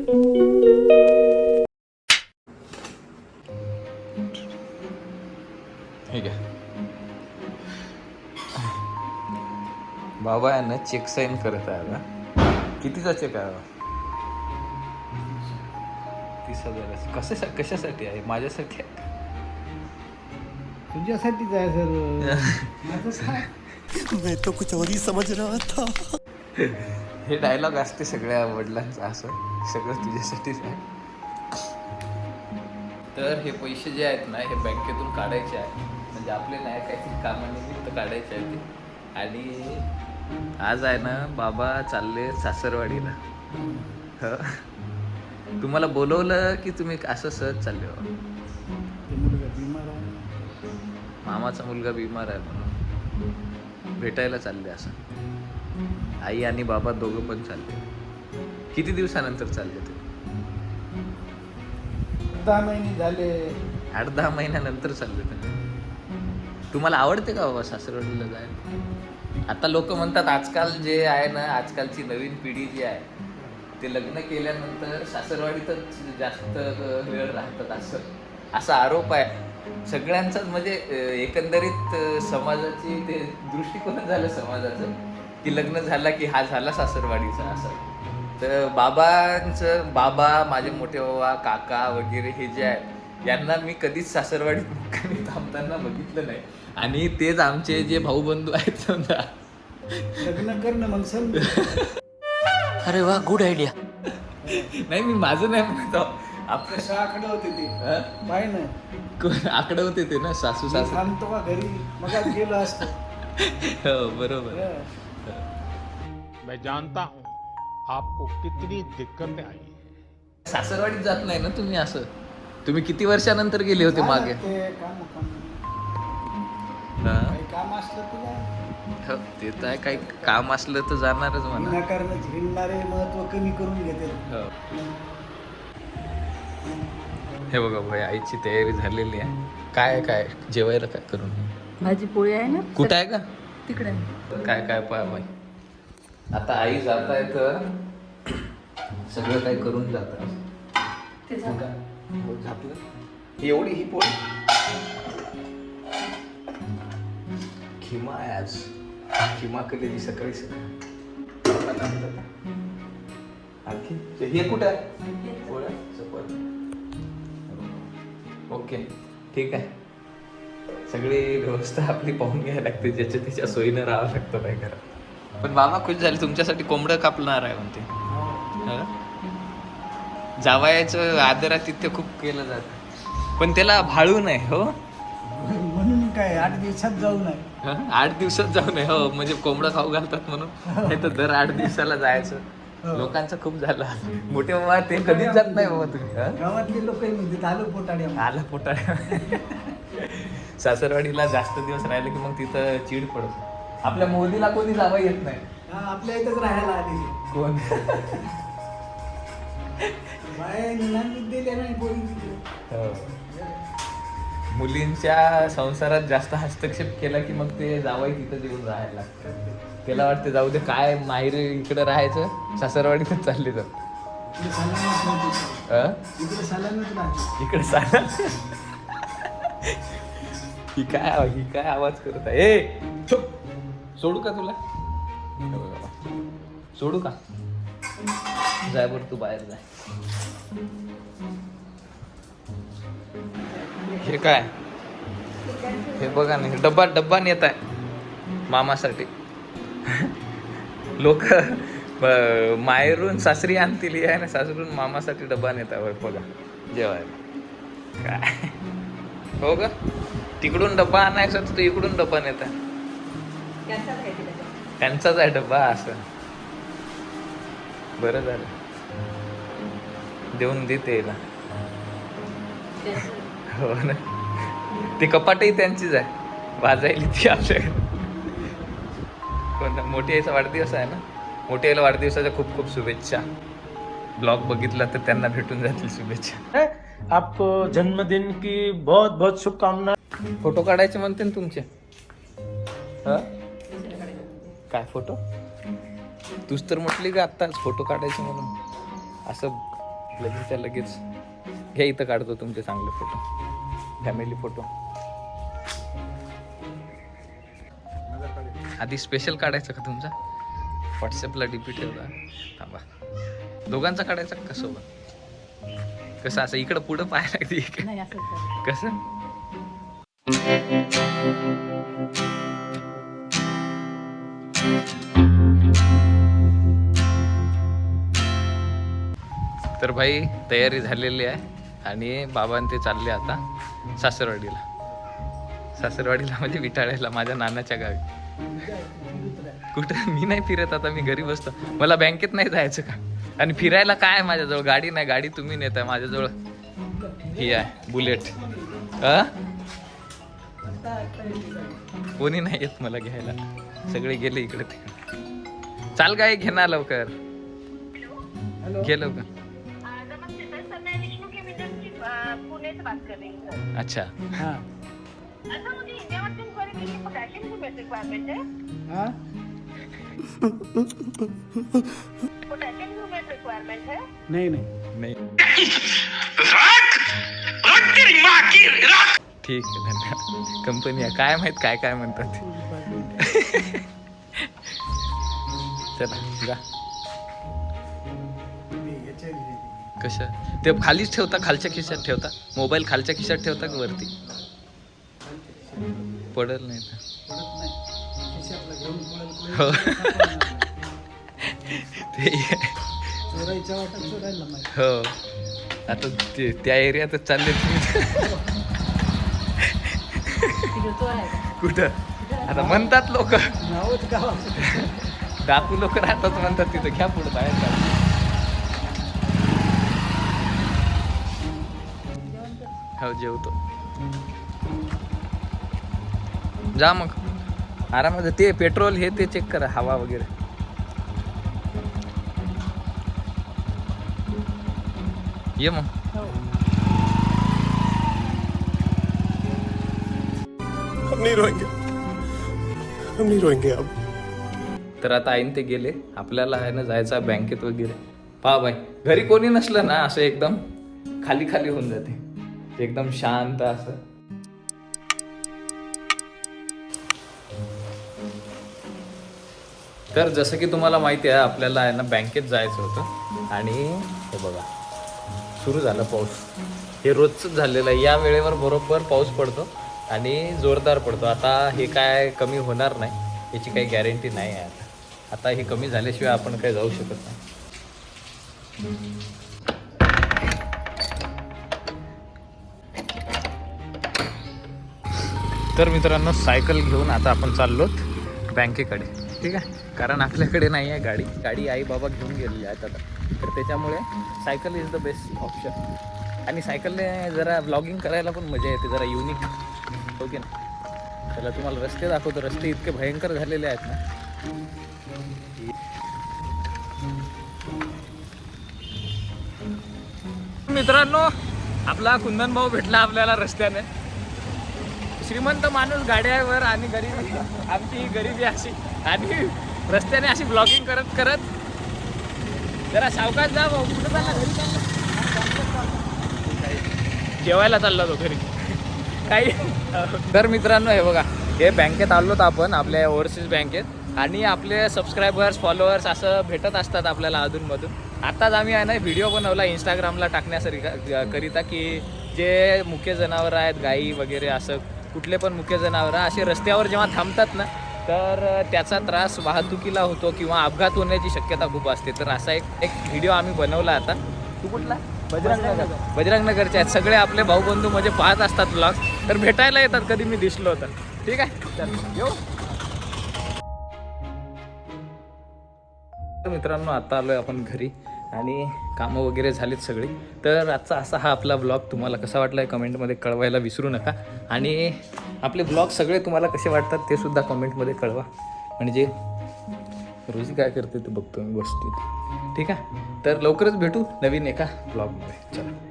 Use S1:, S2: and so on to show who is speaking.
S1: हे बाबा आहे ना चेक साईन करत आहे आता कितीचा चेक आहे? तीस हजार कशा कशासाठी आहे? माझ्यासाठी आहे?
S2: तुझ्यासाठीच आहे काय?
S3: मैं तो कुछ और ही समझ रहा था.
S1: हे डायलॉग असते सगळ्या वडिलांचं असं. सगळं तुझ्यासाठीच आहे तर हे पैसे जे आहेत ना हे बँकेतून काढायचे आहे. म्हणजे आपले नाही काहीतरी कामानिमित्त काढायचे आहे ते. आणि आज आहे ना बाबा चालले सासरवाडीला. ह? तुम्हाला बोलवलं की तुम्ही असं सहज चालले हो?
S2: बिमार आहे.
S1: मामाचा मुलगा बिमार आहे म्हणून. भेटायला चालले असं. आई आणि बाबा दोघं पण चालले. किती दिवसानंतर चालले ते?
S2: दहा महिने झाले.
S1: आठ दहा महिन्यानंतर चालले ते. तुम्हाला आवडते का बाबा सासरवाडीला जायला? आता लोक म्हणतात आजकाल जे आहे ना आजकालची नवीन पिढी जी आहे ते लग्न केल्यानंतर सासरवाडीतच जास्त वेळ राहतात असं. असा आरोप आहे. सगळ्यांचाच म्हणजे एकंदरीत समाजाची ते दृष्टिकोन झालं समाजाचं की लग्न झाला की हा झाला सासरवाडीचा असं. तर बाबांचं बाबा माझे मोठे बाबा काका वगैरे हे जे आहेत यांना मी कधीच सासरवाडीत मुक्कामी थांबताना बघितलं नाही. आणि तेच आमचे जे भाऊ बंधू आहेत समजा.
S2: लग्न कर ना मग समज
S3: अरे वाह गुड आइडिया
S1: नाही मी माझं नाही म्हणत. आपलं
S2: आकडे होते ते.
S1: हं?
S2: पाय ना.
S1: कोण? आकडे होते ते ना सासू सासू
S2: थांबतो का घरी. मग गेलो असतो.
S1: हो बरोबर.
S2: हं.
S4: मैं जानता हूं आपको कितनी दिक्कतें आई। हैं
S1: सासरवाडीत जात नाही ना तुम्ही असं? तुम्ही किती वर्षानंतर गेले होते मागे?
S2: ते काम काम
S1: हं?
S2: काही काम असलं तुला
S1: हो, ते तर आहे काही काम असलं तर जाणारच म्हणा.
S2: झेलणारे महत्त्व कमी करून घेते.
S1: हो. हे बघा भाई आईची तयारी झालेली आहे. काय काय जेवायला काय करून?
S5: भाजी पोळी आहे ना?
S1: कुठं आहे का?
S5: तिकडे.
S1: काय काय पाय बाई आता आई जात आहे तर सगळं काय करून जात.
S5: ते झालं.
S1: झापलं एवढी ही पोळी? खिमा आहे आज. खिमा केलेली सकाळी सकाळी. आणखी? ते हे कुठं आहे? पोळ्या? चपाती. ओके ठीक आहे. सगळी व्यवस्था आपली पाहून घ्यायला लागते ज्याच्या त्याच्या सोयीनं राहावं लागतं बाई घरात. पण बाबा खुश झाले तुमच्यासाठी कोंबडं कापणार आहे म्हणते. हं? जावयाचं आदरातिथ्य खूप केलं जातं. पण त्याला भाळू नये हो?
S2: म्हणून काय आठ दिवसात जाऊ नये.
S1: हं? आठ दिवसात जाऊ नये हो? म्हणजे कोंबडं खाऊ घालतात म्हणून. नाही तर दर आठ दिवसाला जायचं. लोकांचं खूप झालं. मोठे बाबा ते कधीच जात नाही बाबा तुम्ही हं?
S2: गावातले लोक आलो पोटाड्या.
S1: आला पोटाळ्या सासरवाडीला जास्त दिवस राहिले की मग तिथं चीड पडतो. आपल्या मोदीला कोणी जावं येत नाही.
S2: आपल्या इथंच राहायला आले.
S1: कोण?
S2: बाया दिले नाही.
S1: हो. मुलींच्या संसारात जास्त हस्तक्षेप केला की मग ते जावई तिथं येऊन राहायला लागतं. त्याला वाटते जाऊ दे काय माहेर इकडे राहायचं सासरवाडीतच चालले तर
S2: इकडे सालानच.
S1: हं?
S2: राहते.
S1: इकडे ही काय ही काय आवाज करत आहे? ए सोडू का तुला? सोडू का? जाय बर तू बाहेर जाय. हे काय? हे बघा ना डब्बा डब्बा नेत आहे मामासाठी. लोक माहेरून सासरी आणतील आहे ना सासरून मामासाठी डब्बा नेत आहे बघा जेवायला. काय? हो का तिकडून डब्बा आणायचा तर तू इकडून डब्बा नेत आहे. त्यांचाच आहे डब्बा असं. बरं झालं. देऊन देते हो ना. ती कपाटही त्यांचीच आहे. वाजायली ती आपल्याकडे कोणता मोठी आईचा वाढदिवस आहे ना. मोठी आईला वाढदिवसाच्या खूप खूप शुभेच्छा. ब्लॉग बघितला तर त्यांना भेटून जातील शुभेच्छा.
S6: आपको जन्मदिन की बहुत बहुत शुभकामनाएं
S1: फोटो काढायचे म्हणते ना तुमचे. हा. काय फोटो? तूच तर म्हटली का आत्ताच फोटो काढायचे म्हणून. असं लगेचच्या लगेच घ्या इथं काढतो तुमचे चांगले फोटो. Family photo. आधी स्पेशल काढायचा का तुमचा? व्हॉट्सअपला डीपी ठेवला. थांबा. दोघांचा काढायचा का सोबत? कसं असं इकडं पुढं पाहायला लागते. कसं? तर भाई तयारी झालेली आहे आणि बाबा ते चालले आता सासरवाडीला. सासरवाडीला म्हणजे विटाळ्याला माझ्या नानाच्या गावी. कुठं? मी नाही फिरत आता मी घरी बसतो मला बँकेत नाही जायचं का? आणि फिरायला काय आहे माझ्याजवळ? गाडी नाही गाडी तुम्ही नेताय माझ्याजवळ. ही आहे बुलेट. कोणी नाही येत मला घ्यायला. सगळे गेले इकडे. तिकडे चाल काय घे ना लवकर. घे लवकर.
S7: नमस्ते सर सर मैं विष्णु के मित्र की अ, पुणे से बात कर रही हूँ
S1: अच्छा.
S2: हाँ.
S7: अच्छा मुझे इंडिया में इंक्वायरी के लिए पोटेशियम की बेसिक रिक्वायरमेंट है?
S2: हाँ
S7: पोटेशियम की बेसिक रिक्वायरमेंट है
S2: नहीं नहीं.
S1: नाही. ठीक आहे धन्यवाद. कंपनी काय माहीत काय काय म्हणतात. चला जा. कसं ते खालीच ठेवता खालच्या खिशात ठेवता? मोबाईल खालच्या खिशात ठेवता का वरती? पडल नाही तर. हो. ते हो. आता ते त्या एरियातच चालले तुम्ही? कुठं? आता म्हणतात लोक.
S2: नावच
S1: डाकू लोक राहतात म्हणतात तिथं घ्या पुढे बाहेर जा. हो जेवतो. जा मग. आरामात ते पेट्रोल हे ते चेक करा हवा वगैरे. ये मग.
S3: हम नहीं रोएंगे. हम नहीं रोएंगे अब.
S1: तर आता आईन ते गेले. आपल्याला आहे ना जायचं बँकेत वगैरे. पहा बाई घरी कोणी नसलं ना असं एकदम खाली खाली होऊन जाते. एकदम शांत असं. तर जसं की तुम्हाला माहिती आहे आपल्याला आहे ना बँकेत जायचं होतं. आणि हे बघा सुरू झालं पाऊस. हे रोजच झालेलं आहे. या वेळेवर बरोबर पाऊस पडतो आणि जोरदार पडतो. आता हे काय कमी होणार नाही याची काही गॅरंटी नाही आहे. आता हे कमी झाल्याशिवाय आपण काही जाऊ शकत नाही. तर मित्रांनो सायकल घेऊन आता आपण चाललोत बँकेकडे. ठीक आहे? कारण आपल्याकडे नाही आहे गाडी. गाडी आई बाबा घेऊन गेलेली आहेत आता. तर त्याच्यामुळे cycle is the best option आणि सायकलने जरा ब्लॉगिंग करायला पण मजा येते जरा युनिक हो की ना त्याला तुम्हाला रस्ते दाखवतो. रस्ते इतके भयंकर झालेले आहेत ना. मित्रांनो आपला कुंदन भाऊ भेटला आपल्याला रस्त्याने. श्रीमंत माणूस गाड्यावर आणि गरीबी आमची ही गरिबी अशी. आणि रस्त्याने अशी ब्लॉगिंग करत करत जरा सावकाश जा भाऊ कुठं चालला घरी? चालला जेवायला चालला तो घरी. काही तर मित्रांनो हे बघा हे बँकेत आलोत आपण आपल्या ओव्हरसीज बँकेत आणि आपले सबस्क्रायबर्स फॉलोअर्स असं भेटत असतात आपल्याला अधूनमधून. आत्ताच आम्ही आहे ना व्हिडिओ बनवला इंस्टाग्रामला टाकण्यासाठी करिता की जे मुख्य जनावरं आहेत गाई वगैरे असं कुठले पण मुख्य जनावरं असे रस्त्यावर जेव्हा थांबतात ना तर त्याचा त्रास वाहतुकीला होतो किंवा अपघात होण्याची शक्यता खूप असते. तर असा एक एक व्हिडिओ आम्ही बनवला आता. तू कुठला? बजरंग नगर बजरंग नगरचे आहेत. सगळे आपले भाऊबंधू म्हणजे पाहत असतात ब्लॉग तर भेटायला येतात कधी मी दिसलो तर. ठीक आहे? चल. येऊ. मित्रांनो आता आलो आहे आपण घरी आणि कामं वगैरे झालीत सगळी. तर आजचा असा हा आपला ब्लॉग तुम्हाला कसा वाटला आहे कमेंटमध्ये कळवायला विसरू नका. आणि आपले ब्लॉग सगळे तुम्हाला कसे वाटतात ते सुद्धा कमेंटमध्ये कळवा. म्हणजे रोजी काय करते ते बघतो मी बसतो ठीक आहे? तर लवकरच भेटू नवीन एका ब्लॉगमध्ये चला.